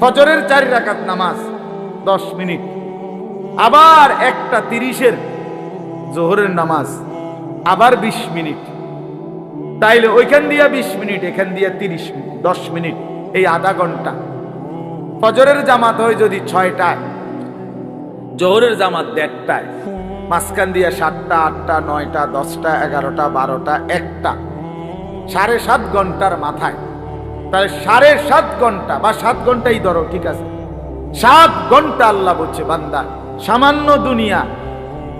ফজরের চারি রাকাত নামাজ দশ মিনিট। আবার একটা তিরিশের জোহরের নামাজ, আবার বিশ মিনিট। তাইলে ওইখান দিয়া বিশ মিনিট, এখান দিয়া তিরিশ মিনিট, দশ মিনিট, এই আধা ঘণ্টা। ফজরের জামাত হয় যদি ছয়টায়, জোহরের জামাত দেড়টায়, মাঝখান দিয়ে সাতটা, আটটা, নয়টা, দশটা, এগারোটা, বারোটা, একটা, সাড়ে সাত ঘণ্টার মাথায়। তাহলে সাড়ে সাত ঘণ্টা বা সাত ঘন্টাই ধরো, ঠিক আছে? সাত ঘণ্টা আল্লাহ বলছে, বান্দা, সামান্য দুনিয়া।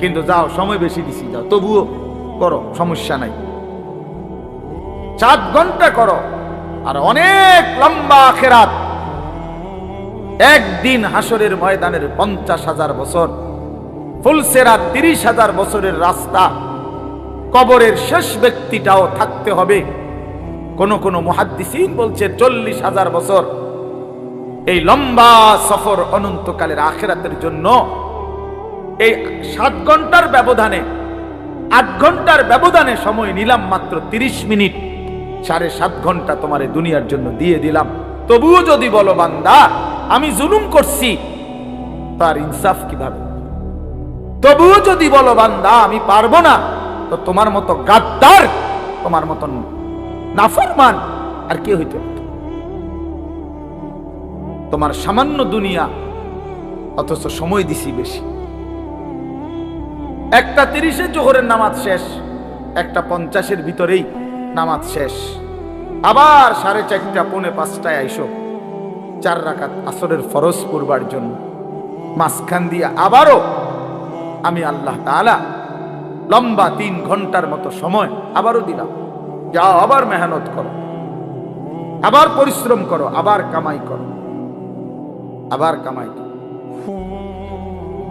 কিন্তু যাও, সময় বেশি দিছি, যাও। তবুও করো, সমস্যা নাই। সাত ঘণ্টা করো, আর অনেক লম্বা আখেরাত। একদিন হাসরের ময়দানের পঞ্চাশ হাজার বছর ফুলসেরা তিরিশ হাজার বছরের রাস্তা, কবরের শেষ ব্যক্তিটাও থাকতে হবে। কোন কোন মহাদ্দিসিন বলছে, চল্লিশ হাজার বছর। এই লম্বা সফর অনন্তকালের আখেরাতের জন্য এই সাত ঘণ্টার ব্যবধানে, আট ঘণ্টার ব্যবধানে সময় নিলাম মাত্র তিরিশ মিনিট। সাড়ে সাত ঘণ্টা তোমার দুনিয়ার জন্য দিয়ে দিলাম। তবুও যদি বলো, বান্দা, আমি জুলুম করছি, তার ইনসাফ কীভাবে? তবুও যদি বলো, বান্দা, আমি পারব না, তো তোমার মতো গাদ্দার, তোমার মতন নাফরমান, আর কে হইতে তোমার সামান্য দুনিয়া, অথচ সময় দিছি বেশি। একটা তিরিশে জোহরের নামাজ শেষ, একটা পঞ্চাশের ভিতরেই নামাজ শেষ। আবার সাড়ে চারটা, পৌনে পাঁচটায় আইসো। চার রাকাত আসরের ফরজ করবার জন্য। মাঝখান দিয়ে আবারও আমি আল্লাহ তাআলা লম্বা তিন ঘণ্টার মতো সময় আবারও দিলাম। যাও, আবার মেহনত করো। আবার পরিশ্রম করো, আবার কামাই করো। আবার কামাই করো।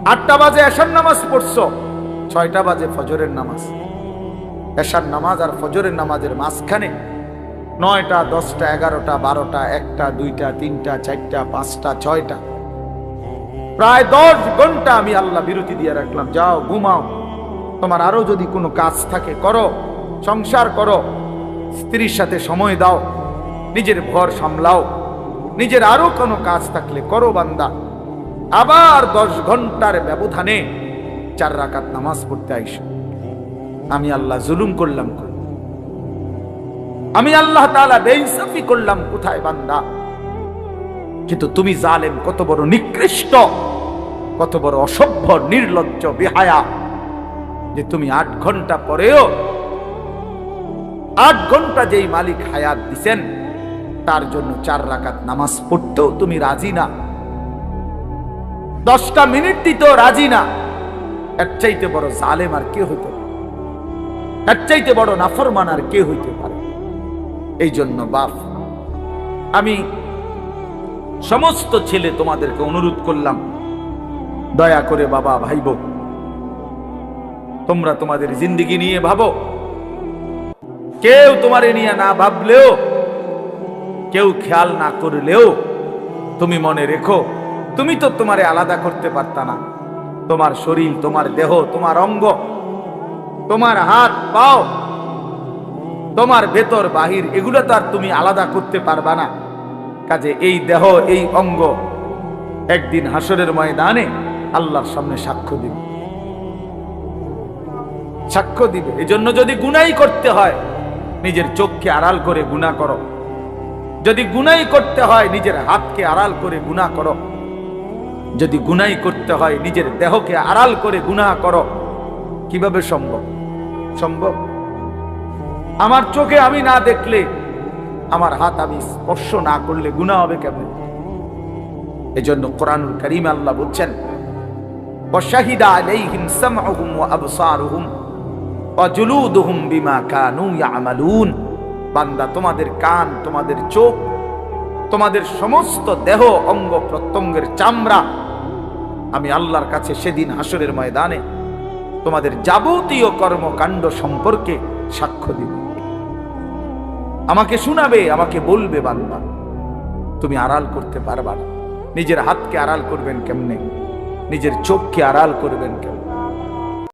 আটটা বাজে এশার নামাজ পড়ছো, ছয়টা বাজে ফজরের নামাজ। এশার নামাজ আর ফজরের নামাজের মাঝখানে নয়টা, দশটা, এগারোটা, বারোটা, একটা, দুইটা, তিনটা, চারটা, পাঁচটা, ছয়টা। প্রায় দশ ঘণ্টা আমি আল্লাহ বিরতি দিয়ে রাখলাম, যাও, ঘুমাও। তোমার আরও যদি কোনো কাজ থাকে, করো, সংসার করো। স্ত্রীর সাথে সময় দাও। নিজের ঘর সামলাও। নিজের আরও কোনো কাজ থাকলে করো বান্দা। আবার দশ ঘণ্টার ব্যবধানে চার রাকাত নামাজ পড়তে আইসো। আমি আল্লাহ জুলুম করলাম আমি আল্লাহ তাআলা বেইনসাফি করলাম কোথায় বান্দা? কিন্তু তুমি জালেম, কত বড় নিকৃষ্ট, কত বড় অসভ্য, নির্লজ্জ, বেহায়া যে তুমি আট ঘণ্টা পরেও আট ঘণ্টা যেই মালিক হায়াত দিছেন, তার জন্য চার রাকাত নামাজ পড়তেও তুমি রাজি না। দশটা মিনিট দিতেও রাজি না। এর চাইতে বড় জালেম আর কে হইতে পারে? এর চাইতে বড় নাফরমান আর কে হইতে পারে? এই জন্য বাপ, আমি সমস্ত ছেলে তোমাদেরকে অনুরোধ করলাম, দয়া করে বাবা ভাইব, তোমরা তোমাদের জিন্দিগি নিয়ে ভাবো। কেউ তোমারে নিয়ে না ভাবলেও, কেউ খেয়াল না করলেও, তুমি মনে রেখো, তুমি তো তোমারে আলাদা করতে পারতা না। তোমার শরীর, তোমার দেহ, তোমার অঙ্গ, তোমার হাত, পাও, তোমার ভেতর, বাহির, এগুলো তো আর তুমি আলাদা করতে পারবা না। কাজে এই দেহ, এই অঙ্গ, একদিন হাসরের ময়দানে আল্লাহর সামনে সাক্ষ্য দিবে। সাক্ষ্য দিবে। এই জন্য যদি গুনাই করতে হয় নিজের চোখকে আড়াল করে গুণা করো যদি গুনাই করতে হয় নিজের হাতকে আড়াল করে গুণা করো যদি গুনাই করতে হয় নিজের দেহকে আড়াল করে গুণা করো কিভাবে সম্ভব সম্ভব আমার চোখে আমি না দেখলে আমার হাত আমি স্পর্শ না করলে গুণা হবে কেমন এই জন্য কোরআনুল করিম আল্লাহ বলছেন وشهد عليهم سمعهم وأبصارهم অজুলুদহুম বিমা কানু আমালুন বান্দা, তোমাদের কান, তোমাদের চোখ, তোমাদের সমস্ত দেহ, অঙ্গ প্রত্যঙ্গের চামড়া, আমি আল্লাহর কাছে সেদিন হাসরের ময়দানে তোমাদের যাবতীয় কর্মকাণ্ড সম্পর্কে সাক্ষ্য দিব। আমাকে শোনাবে, আমাকে বলবে বান্দা, তুমি আড়াল করতে পারবা নিজের হাতকে আড়াল করবেন কেমনে? নিজের চোখকে আড়াল করবেন কেমনে?